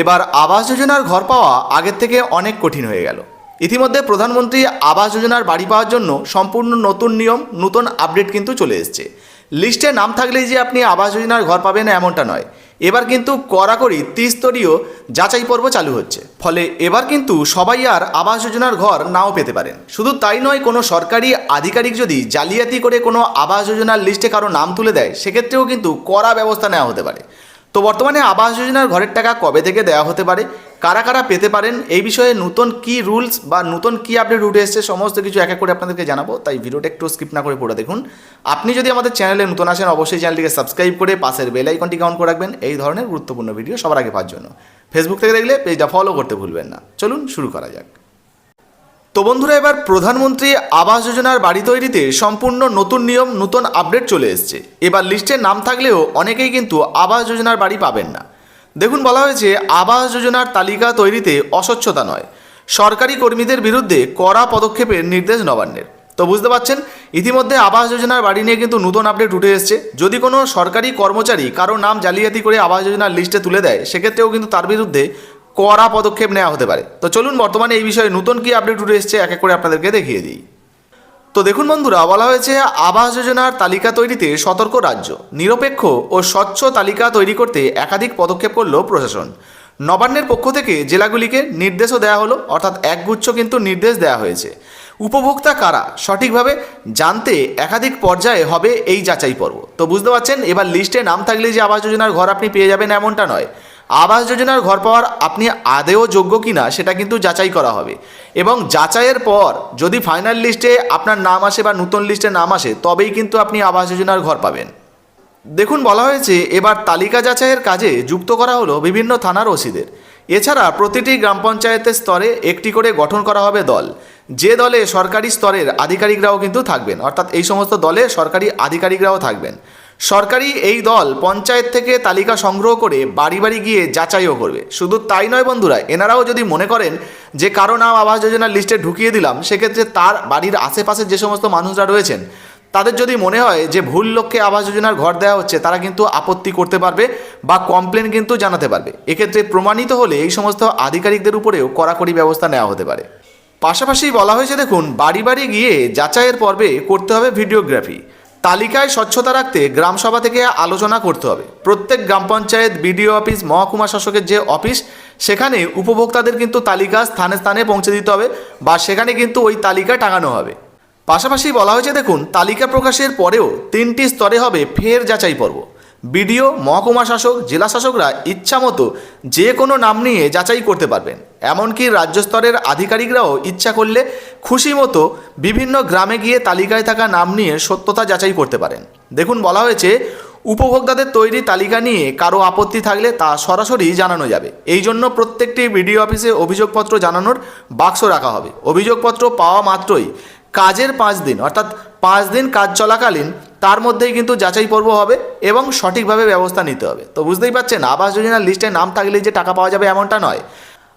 এবার আবাস যোজনার ঘর পাওয়া আগের থেকে অনেক কঠিন হয়ে গেল। ইতিমধ্যে প্রধানমন্ত্রী আবাস যোজনার বাড়ি পাওয়ার জন্য সম্পূর্ণ নতুন নিয়ম, নতুন আপডেট কিন্তু চলে এসছে। লিস্টে নাম থাকলেই যে আপনি আবাস যোজনার ঘর পাবেন এমনটা নয়। এবার কিন্তু কড়াকড়ি ত্রিস্তরীয় যাচাই পর্ব চালু হচ্ছে। ফলে এবার কিন্তু সবাই আর আবাস যোজনার ঘর নাও পেতে পারেন। শুধু তাই নয়, কোনো সরকারি আধিকারিক যদি জালিয়াতি করে কোনো আবাস যোজনার লিস্টে কারও নাম তুলে দেয়, সেক্ষেত্রেও কিন্তু কড়া ব্যবস্থা নেওয়া হতে পারে। তো বর্তমানে আবাস যোজনার ঘরের টাকা কবে থেকে দেওয়া হতে পারে? কারা কারা পেতে পারেন? এই বিষয়ে নতুন কি রুলস বা নতুন কি আপডেট উঠে এসছে, সমস্ত কিছু এক এক করে আপনাদেরকে জানাব। তাই ভিডিওটা একটু স্কিপ না করে পড়ে দেখুন। আপনি যদি আমাদের চ্যানেলে নতুন আসেন, অবশ্যই চ্যানেলটিকে সাবস্ক্রাইব করে পাশের বেল আইকনটিকে অন করে রাখবেন। এই ধরনের গুরুত্বপূর্ণ ভিডিও সবার আগে পাওয়ার জন্য। ফেসবুক থেকে দেখলে পেজটা ফলো করতে ভুলবেন না। চলুন শুরু করা যাক। তো বন্ধুরা, এবার প্রধানমন্ত্রী আবাস যোজনার বাড়ি তৈরিতে সম্পূর্ণ নতুন নিয়ম, নতুন আপডেট চলে এসছে। এবার লিস্টে নাম থাকলেও অনেকেই কিন্তু আবাস যোজনার বাড়ি পাবেন না। দেখুন, বলা হয়েছে, আবাস যোজনার তালিকা তৈরিতে অস্বচ্ছতা নয়। সরকারি কর্মীদের বিরুদ্ধে কড়া পদক্ষেপের নির্দেশ নবান্নের। তো বুঝতে পারছেন, ইতিমধ্যে আবাস যোজনার বাড়ি নিয়ে কিন্তু নতুন আপডেট উঠে এসছে। যদি কোনো সরকারি কর্মচারী কারও নাম জালিয়াতি করে আবাস যোজনার লিস্টে তুলে দেয়, সেক্ষেত্রেও কিন্তু তার বিরুদ্ধে কড়া পদক্ষেপ নেওয়া হতে পারে। তো চলুন বর্তমানে এই বিষয়ে নতুন কি আপডেট উঠে এসছে এক এক করে আপনাদেরকে দেখিয়ে দিই। তো দেখুন বন্ধুরা, বলা হয়েছে আবাস যোজনার তালিকা তৈরিতে সতর্ক রাজ্য। নিরপেক্ষ ও স্বচ্ছ তালিকা তৈরি করতে একাধিক পদক্ষেপ করল প্রশাসন। নবান্নের পক্ষ থেকে জেলাগুলিকে নির্দেশও দেওয়া হলো, অর্থাৎ একগুচ্ছ কিন্তু নির্দেশ দেওয়া হয়েছে। উপভোক্তা কারা সঠিকভাবে জানতে একাধিক পর্যায়ে হবে এই যাচাই পর্ব। তো বুঝতে পারছেন, এবার লিস্টে নাম থাকলে যে আবাস যোজনার ঘর আপনি পেয়ে যাবেন এমনটা নয়। আবাস যোজনার ঘর পাওয়ার আপনি আদেও যোগ্য কিনা সেটা কিন্তু যাচাই করা হবে। এবং যাচাইয়ের পর যদি ফাইনাল লিস্টে আপনার নাম আসে বা নতুন লিস্টে নাম আসে, তবেই কিন্তু আপনি আবাস যোজনার ঘর পাবেন। দেখুন, বলা হয়েছে এবার তালিকা যাচাইয়ের কাজে যুক্ত করা হলো বিভিন্ন থানার ওসিদের। এছাড়া প্রতিটি গ্রাম পঞ্চায়েতের স্তরে একটি করে গঠন করা হবে দল। যে দলে সরকারি স্তরের আধিকারিকরাও কিন্তু থাকবেন। অর্থাৎ এই সমস্ত দলে সরকারি আধিকারিকরাও থাকবেন। সরকারি এই দল পঞ্চায়েত থেকে তালিকা সংগ্রহ করে বাড়ি বাড়ি গিয়ে যাচাইও করবে। শুধু তাই নয় বন্ধুরা, এনারাও যদি মনে করেন যে কারও নাম আবাস যোজনার লিস্টে ঢুকিয়ে দিলাম, সেক্ষেত্রে তার বাড়ির আশেপাশে যে সমস্ত মানুষরা রয়েছেন, তাদের যদি মনে হয় যে ভুল লক্ষ্যে আবাস যোজনার ঘর দেওয়া হচ্ছে, তারা কিন্তু আপত্তি করতে পারবে বা কমপ্লেন কিন্তু জানাতে পারবে। এক্ষেত্রে প্রমাণিত হলে এই সমস্ত আধিকারিকদের উপরেও কড়াকড়ি ব্যবস্থা নেওয়া হতে পারে। পাশাপাশি বলা হয়েছে, দেখুন, বাড়ি বাড়ি গিয়ে যাচাইয়ের পর্বে করতে হবে ভিডিওগ্রাফি। তালিকায় স্বচ্ছতা রাখতে গ্রামসভা থেকে আলোচনা করতে হবে। প্রত্যেক গ্রাম পঞ্চায়েত, বিডিও অফিস, মহকুমা শাসকের যে অফিস, সেখানে উপভোক্তাদের কিন্তু তালিকা স্থানে স্থানে পৌঁছে দিতে হবে বা সেখানে কিন্তু ওই তালিকা টাঙানো হবে। পাশাপাশি বলা হয়েছে, দেখুন, তালিকা প্রকাশের পরেও তিনটি স্তরে হবে ফের যাচাই পর্ব। বিডিও, মহকুমা শাসক, জেলা শাসকরা ইচ্ছামতো যে কোনো নাম নিয়ে যাচাই করতে পারবেন। এমনকি রাজ্য স্তরের আধিকারিকরাও ইচ্ছা করলে খুশি মতো বিভিন্ন গ্রামে গিয়ে তালিকায় থাকা নাম নিয়ে সত্যতা যাচাই করতে পারেন। দেখুন, বলা হয়েছে, উপভোক্তাদের তৈরি তালিকা নিয়ে কারও আপত্তি থাকলে তা সরাসরি জানানো যাবে। এই জন্য প্রত্যেকটি বিডিও অফিসে অভিযোগপত্র জানানোর বাক্স রাখা হবে। অভিযোগপত্র পাওয়া মাত্রই কাজের পাঁচ দিন, অর্থাৎ পাঁচ দিন কাজ চলাকালীন তার মধ্যেই কিন্তু যাচাই পর্ব হবে এবং সঠিকভাবে ব্যবস্থা নিতে হবে। তো বুঝতেই পারছেন, আবাস যোজনার লিস্টে নাম থাকলে যে টাকা পাওয়া যাবে এমনটা নয়।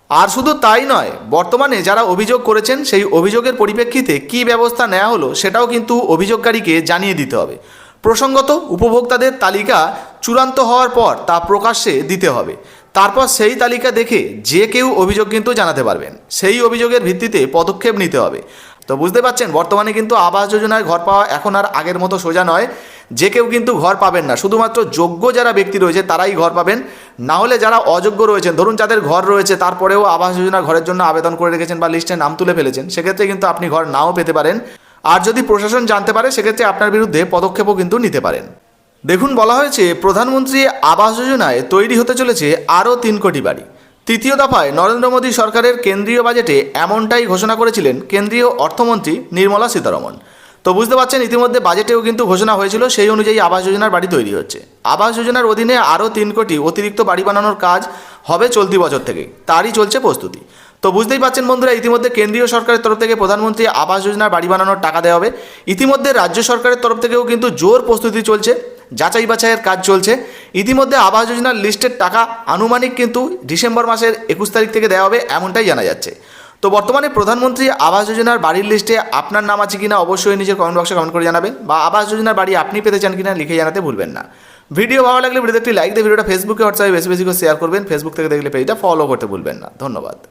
আর শুধু তাই নয়, বর্তমানে যারা অভিযোগ করেছেন, সেই অভিযোগের পরিপ্রেক্ষিতে কী ব্যবস্থা নেওয়া হলো সেটাও কিন্তু অভিযোগকারীকে জানিয়ে দিতে হবে। প্রসঙ্গত, উপভোক্তাদের তালিকা চূড়ান্ত হওয়ার পর তা প্রকাশ্যে দিতে হবে। তারপর সেই তালিকা দেখে যে কেউ অভিযোগ কিন্তু জানাতে পারবেন। সেই অভিযোগের ভিত্তিতে পদক্ষেপ নিতে হবে। তো বুঝতে পারছেন, বর্তমানে কিন্তু আবাস যোজনায় ঘর পাওয়া এখন আর আগের মতো সোজা নয়। যে কেউ কিন্তু ঘর পাবেন না, শুধুমাত্র যোগ্য যারা ব্যক্তি রয়েছে তারাই ঘর পাবেন। না হলে যারা অযোগ্য রয়েছেন, ধরুন যাদের ঘর রয়েছে তারপরেও আবাস যোজনা ঘরের জন্য আবেদন করে রেখেছেন বা লিস্টে নাম তুলে ফেলেছেন, সেক্ষেত্রে কিন্তু আপনি ঘর নাও পেতে পারেন। আর যদি প্রশাসন জানতে পারে, সেক্ষেত্রে আপনার বিরুদ্ধে পদক্ষেপও কিন্তু নিতে পারেন। দেখুন, বলা হয়েছে, প্রধানমন্ত্রী আবাস যোজনায় তৈরি হতে চলেছে আরও তিন কোটি বাড়ি। তৃতীয় দফায় নরেন্দ্র মোদী সরকারের কেন্দ্রীয় বাজেটে এমনটাই ঘোষণা করেছিলেন কেন্দ্রীয় অর্থমন্ত্রী নির্মলা সীতারমন। তো বুঝতে পারছেন, ইতিমধ্যে বাজেটেও কিন্তু ঘোষণা হয়েছিল, সেই অনুযায়ী আবাস যোজনার বাড়ি তৈরি হচ্ছে। আবাস যোজনার অধীনে আরও তিন কোটি অতিরিক্ত বাড়ি বানানোর কাজ হবে চলতি বছর থেকে। তারই চলছে প্রস্তুতি। তো বুঝতেই পারছেন বন্ধুরা, ইতিমধ্যে কেন্দ্রীয় সরকারের তরফ থেকে প্রধানমন্ত্রী আবাস যোজনার বাড়ি বানানোর টাকা দেওয়া হবে। ইতিমধ্যে রাজ্য সরকারের তরফ থেকেও কিন্তু জোর প্রস্তুতি চলছে। যাচাই বাছাইয়ের কাজ চলছে। ইতিমধ্যে আবাস যোজনার লিস্টের টাকা আনুমানিক কিন্তু ডিসেম্বর মাসের একুশ তারিখ থেকে দেওয়া হবে এমনটাই জানা যাচ্ছে। তো বর্তমানে প্রধানমন্ত্রী আবাস যোজনার বাড়ির লিস্টে আপনার নাম আছে কিনা অবশ্যই নিজের কমেন্ট বক্সে কমেন্ট করে জানাবেন বা আবাস যোজনার বাড়ি আপনি পেতে চান কিনা লিখে জানাতে ভুলবেন না। ভিডিও ভালো লাগলে ভিডিওতে একটি লাইক দিয়ে ভিডিওটা ফেসবুকে হোয়াটসঅ্যাপে বেশি বেশি করে শেয়ার করবেন। ফেসবুক থেকে দেখলে পেজটা ফলো করতে ভুলবেন না। ধন্যবাদ।